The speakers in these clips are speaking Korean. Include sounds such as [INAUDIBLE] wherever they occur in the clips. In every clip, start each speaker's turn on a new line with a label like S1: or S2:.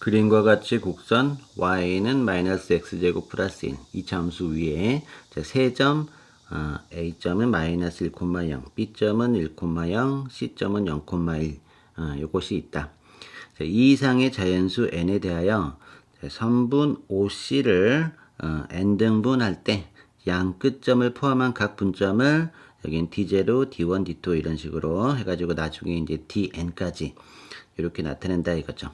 S1: 그림과 같이 곡선 y는 마이너스 x제곱 플러스 1 이참수 위에 자, 세 점 어, a점은 마이너스 1,0 b점은 1,0 c점은 0,1 어, 요것이 있다. 자, 이 이상의 자연수 n에 대하여 자, 선분 OC를 어, n등분할 때 양 끝점을 포함한 각 분점을 여긴 D0, D1, D2 이런 식으로 해가지고 나중에 이제 DN까지 이렇게 나타낸다 이거죠.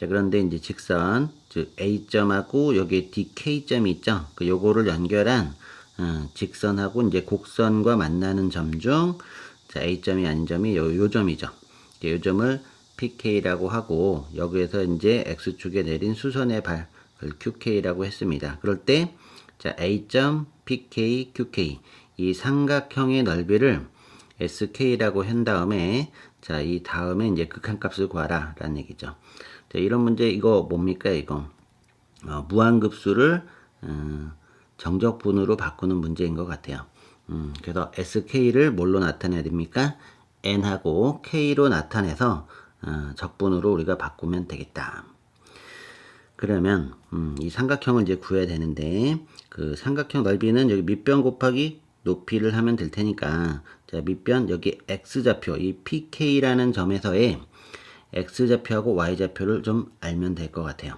S1: 자, 그런데 이제 직선, 즉 A점하고 여기 DK점이 있죠. 그 요거를 연결한 어, 직선하고 이제 곡선과 만나는 점 중, 자, A점이 아닌 점이 요, 요 점이죠. 이제 요 점을 PK라고 하고, 여기에서 이제 X축에 내린 수선의 발을 QK라고 했습니다. 그럴 때, 자, A점, PK, QK. 이 삼각형의 넓이를 SK라고 한 다음에, 자, 이 다음에 이제 극한값을 구하라. 라는 얘기죠. 자, 이런 문제, 이거 뭡니까, 이거? 어, 무한급수를, 어, 정적분으로 바꾸는 문제인 것 같아요. 음, 그래서 SK를 뭘로 나타내야 됩니까? N하고 K로 나타내서, 어, 적분으로 우리가 바꾸면 되겠다. 그러면 음, 이 삼각형을 이제 구해야 되는데 그 삼각형 넓이는 여기 밑변 곱하기 높이를 하면 될 테니까 자 밑변 여기 x좌표 이 pk라는 점에서의 x좌표하고 y좌표를 좀 알면 될 것 같아요.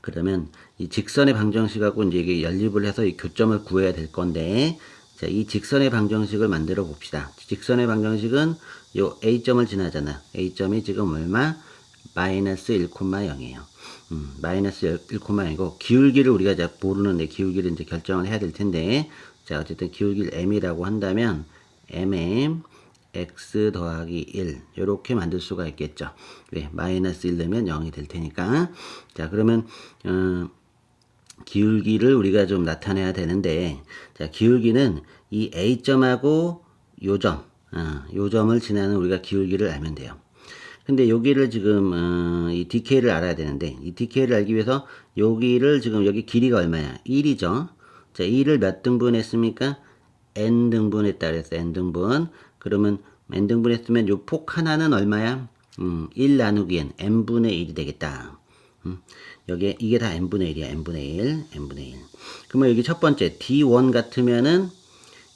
S1: 그러면 이 직선의 방정식하고 이제 이게 연립을 해서 이 교점을 구해야 될 건데 자, 이 직선의 방정식을 만들어 봅시다. 직선의 방정식은 요 a점을 지나잖아. a점이 지금 얼마? 마이너스 1,0이에요. 음, 마이너스 1,0이고 기울기를 우리가 이제 모르는데 기울기를 이제 결정을 해야 될 텐데 자 어쨌든 기울기를 m이라고 한다면 mm x 더하기 1 이렇게 만들 수가 있겠죠. 왜 마이너스 1 넣으면 0이 될 테니까 자 그러면 어, 기울기를 우리가 좀 나타내야 되는데 자 기울기는 이 a점하고 요점 어, 요점을 지나는 우리가 기울기를 알면 돼요. 근데 여기를 지금 어, 이 DK를 알아야 되는데 이 DK를 알기 위해서 여기를 지금 여기 길이가 얼마야? 1이죠. 자, 1을 몇 등분 했습니까? n 등분 했다 그랬어. n 등분. 그러면 n 등분 했으면 요 폭 하나는 얼마야? 음, 1 나누기 n n분의 1이 되겠다. 음, 여기 이게 다 n분의 1이야. n분의 1, n분의 1. 그러면 여기 첫 번째 d1 같으면은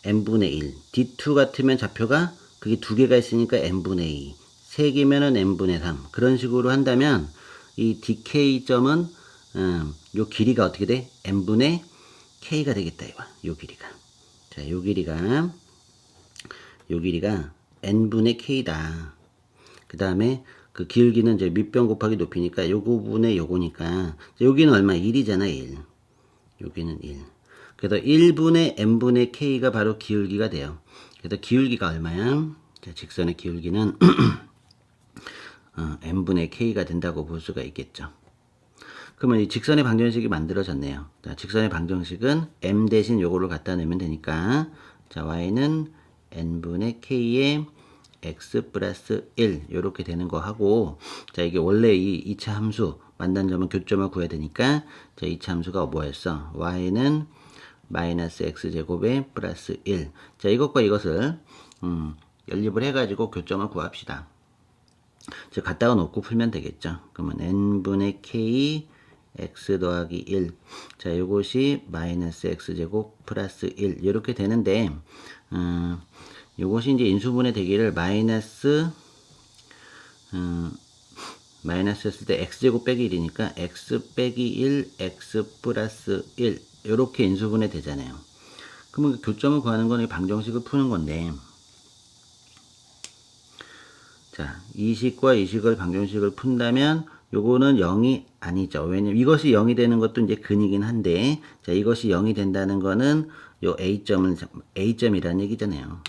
S1: n분의 1, d2 같으면 좌표가 그게 두 개가 있으니까 n분의 2. 3개면은 n분의 3. 그런 식으로 한다면 이 dk점은 음, 요 길이가 어떻게 돼? n분의 k가 되겠다 이거. 요 길이가. 자, 요 길이가 요 길이가 n분의 k다. 그 다음에 그 기울기는 이제 밑변 곱하기 높이니까 요 부분에 요거니까 여기는 얼마? 1이잖아, 1. 여기는 1. 그래서 1분의 n분의 k가 바로 기울기가 돼요. 그래서 기울기가 얼마야? 자, 직선의 기울기는 [CLEARS THROAT] 어, n분의 k가 된다고 볼 수가 있겠죠. 그러면 이 직선의 방정식이 만들어졌네요. 자, 직선의 방정식은 m 대신 요거를 갖다 내면 되니까 자, y는 n분의 k의 x 플러스 1 이렇게 되는 거 하고 자 이게 원래 이 2차 함수 만난 점은 교점을 구해야 되니까 자 2차 함수가 뭐였어? y는 마이너스 x제곱에 플러스 1. 자 이것과 이것을 음, 연립을 해가지고 교점을 구합시다. 즉 갖다가 놓고 풀면 되겠죠. 그러면 n분의 k x 더하기 1. 자, 이것이 마이너스 x제곱 플러스 1 이렇게 되는데 음, 이것이 이제 인수분해 되기를 마이너스 음, 마이너스 했을 때 x제곱 빼기 1이니까 x 빼기 1 x 플러스 1 이렇게 인수분해 되잖아요. 그러면 그 교점을 구하는 건 방정식을 푸는 건데 자, 이 식과 이 식을 방정식을 푼다면 요거는 0이 아니죠. 왜냐면 이것이 0이 되는 것도 이제 근이긴 한데 자, 이것이 0이 된다는 거는 요 A점을 A점이라는 얘기잖아요.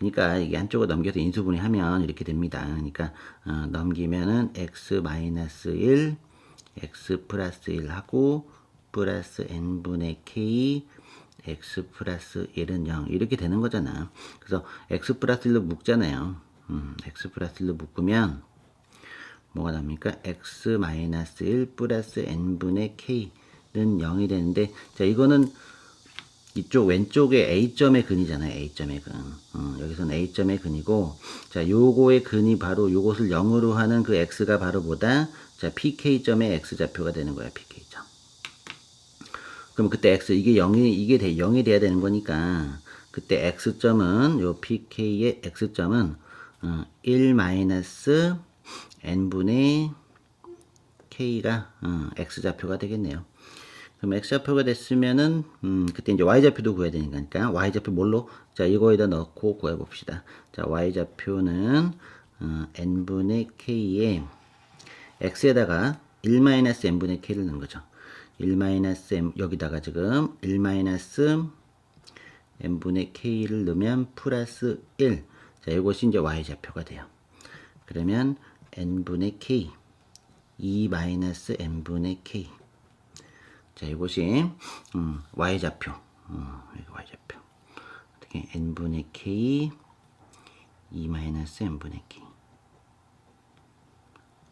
S1: 그러니까 이게 한쪽으로 넘겨서 인수분해 하면 이렇게 됩니다. 그러니까 어, 넘기면은 x 마이너스 1, x 플러스 1 하고 플러스 n분의 k x 플러스 1은 0 이렇게 되는 거잖아. 그래서 x 플러스 1로 묶잖아요. 음, x 플러스 1로 묶으면 뭐가 납니까? x 마이너스 1 플러스 n분의 k는 0이 되는데 자 이거는 이쪽 왼쪽에 A점의 근이잖아요. A점의 근. 어, 여기서는 A점의 근이고, 자, 요거의 근이 바로 요것을 0으로 하는 그 X가 바로 뭐다? 자, PK점의 X좌표가 되는 거야, PK점. 그럼 그때 X, 이게 0이, 이게 돼, 0이 돼야 되는 거니까, 그때 X점은, 요 PK의 X점은, 어, 1 마이너스 N분의 K가, 어, X좌표가 되겠네요. 그럼 x좌표가 됐으면은 음, 그때 이제 y좌표도 구해야 되니까 y좌표 뭘로? 자 이거에다 넣고 구해봅시다. 자 y좌표는 어, n분의 k에 x에다가 1-n분의 k를 넣은 거죠. 1-m 여기다가 지금 1-n분의 k를 넣으면 플러스 1. 자 이것이 이제 y좌표가 돼요. 그러면 n분의 k 2-n분의 k 자, 이것이 음, y좌표. 어, 이거 y좌표. 어떻게 n분의 k 2 마이너스 n분의 k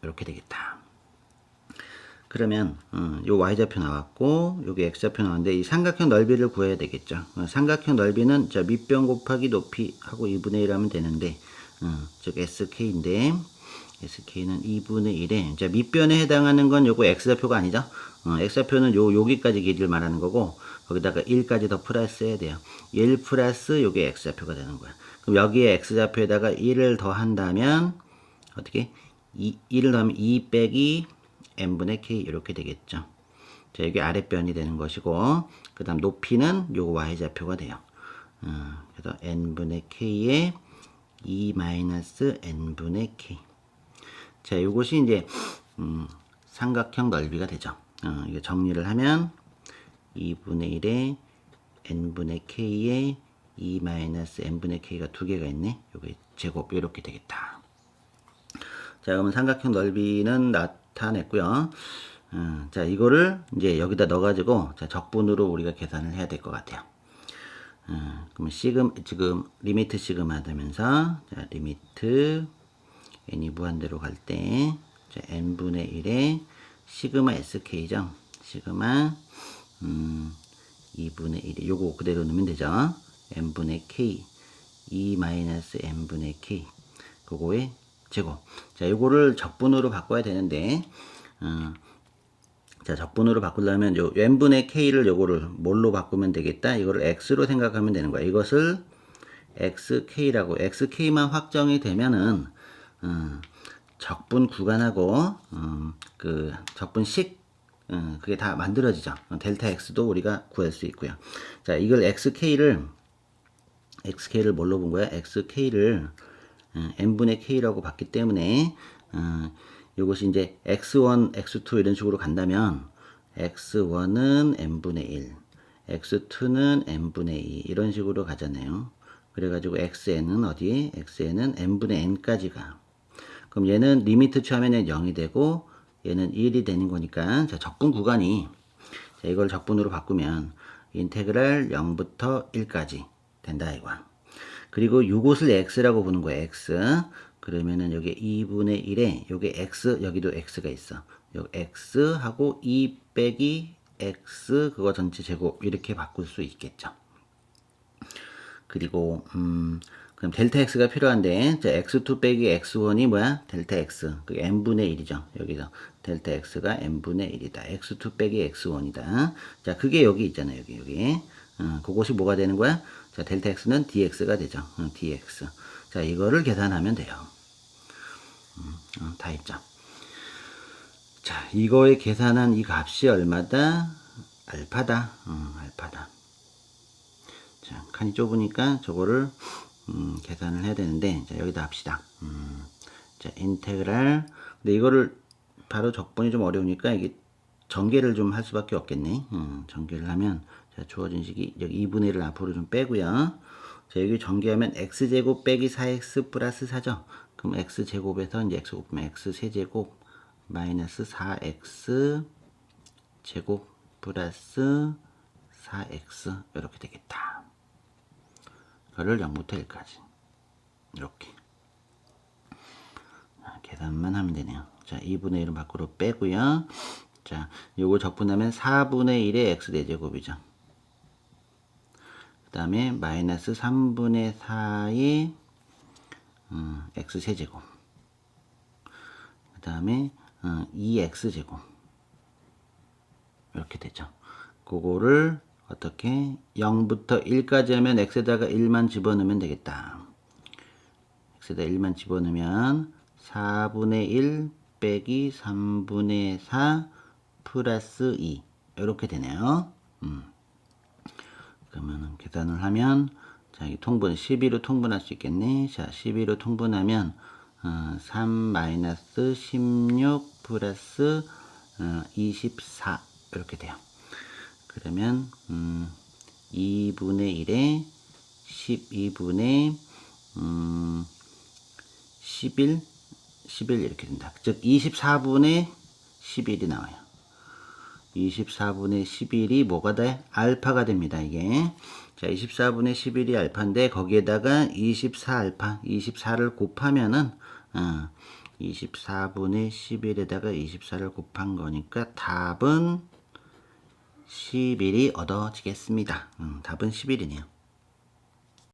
S1: 이렇게 되겠다. 그러면 어, 요 y좌표 나왔고 여기 x좌표 나왔는데 이 삼각형 넓이를 구해야 되겠죠. 어, 삼각형 넓이는 자 밑변 곱하기 높이 하고 2분의 1 하면 되는데 어, 즉 sk인데 sk는 2분의 1에 자 밑변에 해당하는 건 요거 x좌표가 아니죠. 어, x좌표는 요 여기까지 길이를 말하는 거고 거기다가 1까지 더 플러스 해야 돼요. 1 플러스 요게 x좌표가 되는 거야. 그럼 여기에 x좌표에다가 1을 더 한다면 어떻게 2, 1을 더하면 2 빼기 n분의 k 이렇게 되겠죠. 자, 여기 아랫변이 되는 것이고 그 다음 높이는 요거 y좌표가 돼요. 어, 그래서 n분의 k에 2 마이너스 n분의 k 자, 이것이 이제 음, 삼각형 넓이가 되죠. 어, 이거 정리를 하면 2분의 1에 n분의 k에 2 마이너스 n분의 k가 두 개가 있네. 요게 제곱 이렇게 되겠다. 자, 그러면 삼각형 넓이는 나타냈고요. 어, 자, 이거를 이제 여기다 넣어가지고 자, 적분으로 우리가 계산을 해야 될 것 같아요. 어, 그러면 시금 지금 리미트 시그마 되면서 자, 리미트 n이 무한대로 갈 때 n분의 1에 시그마 sk죠. 시그마 음, 2분의 1이 요거 그대로 넣으면 되죠. n분의 k 2 마이너스 n분의 k 그거의 제곱. 자, 요거를 적분으로 바꿔야 되는데 어, 자, 적분으로 바꾸려면 요 n분의 k를 요거를 뭘로 바꾸면 되겠다. 이거를 x로 생각하면 되는 거야. 이것을 xk라고 xk만 확정이 되면은 어, 적분 구간하고 어, 그 적분식 어, 그게 다 만들어지죠. 델타 x도 우리가 구할 수 있고요. 자, 이걸 xk를 xk를 뭘로 본 거야? xk를 어, n분의 k라고 봤기 때문에 어, 이것이 이제 x1, x2 이런 식으로 간다면 x1은 n분의 1, x2는 n분의 2 이런 식으로 가잖아요. 그래가지고 xn은 어디? xn은 n분의 n까지 가. 그럼 얘는 리미트 취하면 0이 되고 얘는 1이 되는 거니까 자, 적분 구간이 자, 이걸 적분으로 바꾸면 인테그랄 0부터 1까지 된다 이거야. 그리고 이곳을 x라고 보는 거야 x. 그러면은 여기 2분의 1에 여기 x 여기도 x가 있어. 여기 x 하고 2 빼기 x 그거 전체 제곱 이렇게 바꿀 수 있겠죠. 그리고 음 그럼 델타 x가 필요한데 자, x2 빼기 x1이 뭐야? 델타 x 그 n분의 1이죠. 여기서 델타 x가 n분의 1이다. x2 빼기 x1이다. 자 그게 여기 있잖아요. 여기 여기 어, 그것이 뭐가 되는 거야? 자 델타 x는 dx가 되죠. 어, dx 자 이거를 계산하면 돼요. 음, 어, 다 했죠. 자 이거에 계산한 이 값이 얼마다? 알파다. 어, 알파다. 자 칸이 좁으니까 저거를 음, 계산을 해야 되는데 자 여기다 합시다. 음, 자 인테그랄. 근데 이거를 바로 적분이 좀 어려우니까 이게 전개를 좀 할 수밖에 없겠네. 음, 전개를 하면 자 주어진 식이 여기 2분의 1을 앞으로 좀 빼고요. 자 여기 전개하면 x제곱 빼기 4x 플러스 4죠. 그럼 x제곱에서 이제 x 곱하면 x 세제곱 마이너스 4x 제곱 플러스 4x 이렇게 되겠다 그를 0부터 1까지. 이렇게. 계산만 하면 되네요. 자 2분의 1은 밖으로 빼고요. 자 요거 적분하면 4분의 1의 x 대제곱이죠. 그 다음에 마이너스 3분의 4의 음, x 세제곱. 그 다음에 어, 2x제곱. 이렇게 되죠. 그거를 어떻게 0부터 1까지 하면 x에다가 1만 집어넣으면 되겠다. x에다 1만 집어넣으면 4분의 1 빼기 3분의 4 플러스 2 이렇게 되네요. 음. 그러면 계산을 하면 자, 이 통분 12로 통분할 수 있겠네. 자, 12로 통분하면 어, 3 마이너스 16 플러스 어, 24 이렇게 돼요. 그러면 음, 2분의 1에 12분의 음, 11 11 이렇게 된다. 즉 24분의 11이 나와요. 24분의 11이 뭐가 돼? 알파가 됩니다, 이게. 자, 24분의 11이 알파인데, 거기에다가 24알파, 24를 곱하면은, 어, 24분의 11에다가 24를 곱한 거니까 답은 11이 얻어지겠습니다. 음, 답은 11이네요.